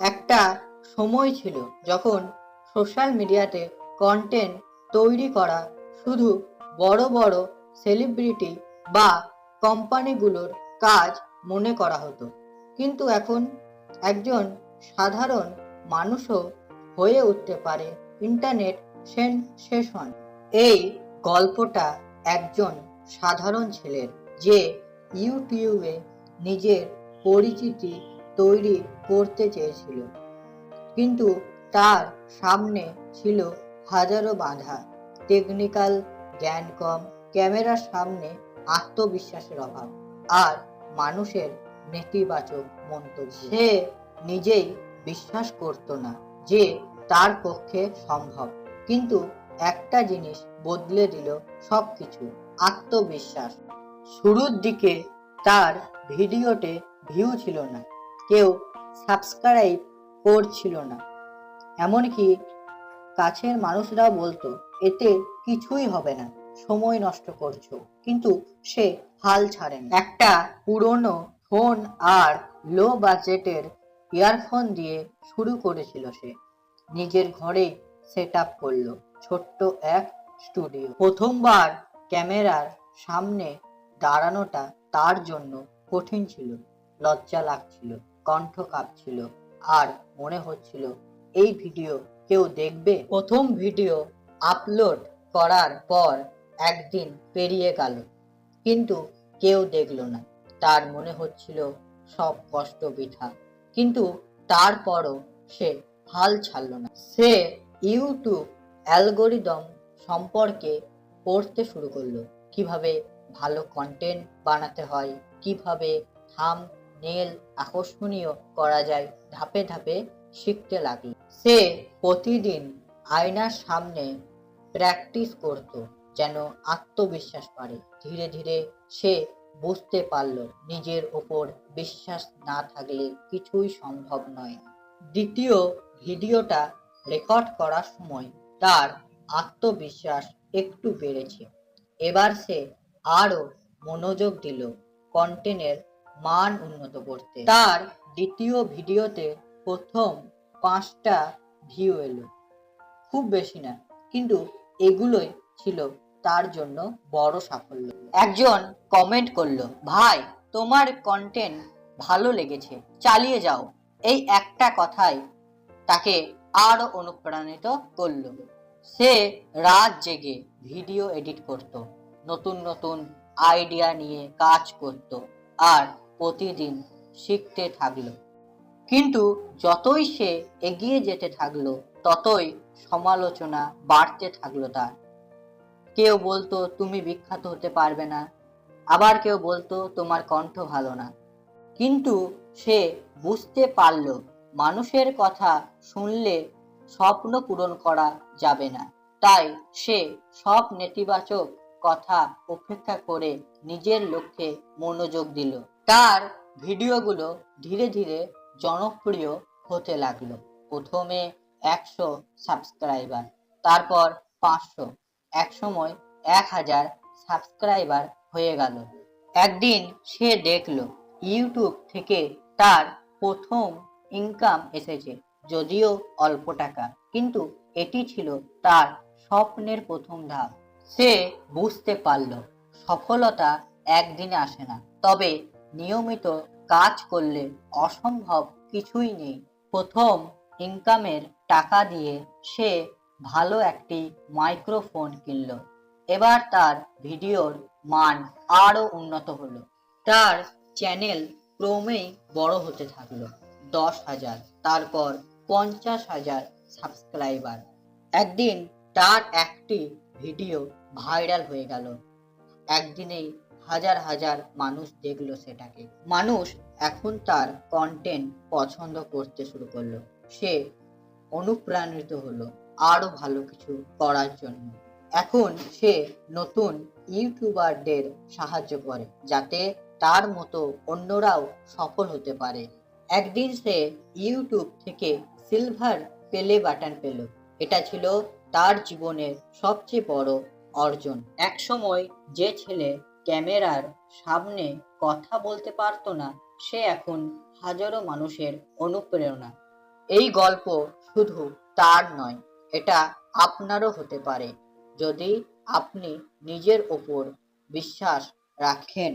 একটা সময় ছিল যখন সোশ্যাল মিডিয়াতে কন্টেন্ট তৈরি করা শুধু বড় বড় সেলিব্রিটি বা কোম্পানিগুলোর কাজ মনে করা হতো। কিন্তু এখন একজন সাধারণ মানুষও হয়ে উঠতে পারে ইন্টারনেট সেনসেশন এই গল্পটা একজন সাধারণ ছেলের যে ইউটিউবে নিজের পরিচিতি তৈরি করতে চেয়েছিল। কিন্তু তার সামনে ছিল হাজারো বাধা। টেকনিক্যাল জ্ঞান কম, ক্যামেরার সামনে আত্মবিশ্বাসের অভাব আর মানুষের নেতিবাচক মন্তব্য। সে নিজেই বিশ্বাস করত না যে তার পক্ষে সম্ভব। কিন্তু একটা জিনিস বদলে দিল সবকিছু, আত্মবিশ্বাস। শুরুর দিকে তার ভিডিওতে ভিউ ছিল না। কেউ সাবস্ক্রাইব করছিল না। এমনকি কাছের মানুষরাও বলতো, এতে কিছুই হবে না, সময় নষ্ট করছ। কিন্তু সে হাল ছাড়েন। একটা পুরনো ফোন আর লো বাজেটের ইয়ারফোন দিয়ে শুরু করেছিল সে। নিজের ঘরে সেট আপ করল, ছোট্ট এক স্টুডিও। প্রথমবার ক্যামেরার সামনে দাঁড়ানোটা তার জন্য কঠিন ছিল, লজ্জা লাগছিল। কণ্ঠ কাঁপছিল আর মনে হচ্ছিল, এই ভিডিও কেউ দেখবে? প্রথম ভিডিও আপলোড করার পর একদিন পেরিয়ে গেল, কিন্তু কেউ দেখল না। তার মনে হচ্ছিল, সব কষ্ট বৃথা। কিন্তু তারপরও সে হাল ছাড়ল না। সে ইউটিউব অ্যালগোরিদম সম্পর্কে পড়তে শুরু করল, কীভাবে ভালো কন্টেন্ট বানাতে হয়, কীভাবে থাম নেল আকর্ষণীয় করা যায়। ধাপে ধাপে শিখতে লাগল। সে প্রতিদিন আয়নার সামনে প্র্যাকটিস করত, যেন আত্মবিশ্বাস পারে ধীরে ধীরে সে বুঝতে পারল, নিজের ওপর বিশ্বাস না থাকলে কিছুই সম্ভব নয়। দ্বিতীয় ভিডিওটা রেকর্ড করার সময় তার আত্মবিশ্বাস একটু বেড়েছে। এবার সে আরও মনোযোগ দিল কন্টেন্টের মান উন্নত করতে। তার দ্বিতীয় ভিডিওতে প্রথম পাঁচটা ভিউ এলো। খুব বেশি না, কিন্তু এগুলোই ছিল তার জন্য বড় সাফল্য। একজন কমেন্ট করল, ভাই, তোমার কন্টেন্ট ভালো লেগেছে, চালিয়ে যাও। এই একটা কথাই তাকে আরও অনুপ্রাণিত করল। সে রাত জেগে ভিডিও এডিট করত, নতুন নতুন আইডিয়া নিয়ে কাজ করত, আর প্রতিদিন শিখতে থাকল। কিন্তু যতই সে এগিয়ে যেতে থাকল, ততই সমালোচনা বাড়তে থাকল তার। কেউ বলতো, তুমি বিখ্যাত হতে পারবে না। আবার কেউ বলতো, তোমার কণ্ঠ ভালো না। কিন্তু সে বুঝতে পারল, মানুষের কথা শুনলে স্বপ্ন পূরণ করা যাবে না। তাই সে সব নেতিবাচক কথা উপেক্ষা করে নিজের লক্ষ্যে মনোযোগ দিল। তার ভিডিওগুলো ধীরে ধীরে জনপ্রিয় হতে লাগল। প্রথমে একশো সাবস্ক্রাইবার, তারপর পাঁচশো। একসময় এক হাজার সাবস্ক্রাইবার হয়ে গেল। একদিন সে দেখল, ইউটিউব থেকে তার প্রথম ইনকাম এসেছে, যদিও অল্প টাকা। কিন্তু এটি ছিল তার স্বপ্নের প্রথম ধাপ। সে বুঝতে পারল, সফলতা একদিনে আসে না। তবে নিয়মিত কাজ করলে অসম্ভব কিছুই নেই। প্রথম ইনকামের টাকা দিয়ে সে ভালো একটি মাইক্রোফোন কিনল। এবার তার ভিডিওর মান আরও উন্নত হলো। তার চ্যানেল ক্রমেই বড় হতে থাকল, দশ হাজার, তারপর পঞ্চাশ হাজার সাবস্ক্রাইবার। একদিন তার একটি ভিডিও ভাইরাল হয়ে গেল। একদিনেই হাজার হাজার মানুষ দেখল সেটাকে। মানুষ এখন তার কন্টেন্ট পছন্দ করতে শুরু করল। সে অনুপ্রাণিত হলো আরও ভালো কিছু করার জন্য। এখন সে নতুন ইউটিউবারদের সাহায্য করে, যাতে তার মতো অন্যরাও সফল হতে পারে। একদিন সে ইউটিউব থেকে সিলভার পেলে বাটন পেল। এটা ছিল তার জীবনের সবচেয়ে বড় অর্জন। এক সময় যে ছেলে ক্যামেরার সামনে কথা বলতে পারত না সে এখন হাজারো মানুষের অনুপ্রেরণা। এই গল্প শুধু তার নয়, এটা আপনারও হতে পারে যদি আপনি নিজের ওপর বিশ্বাস রাখেন।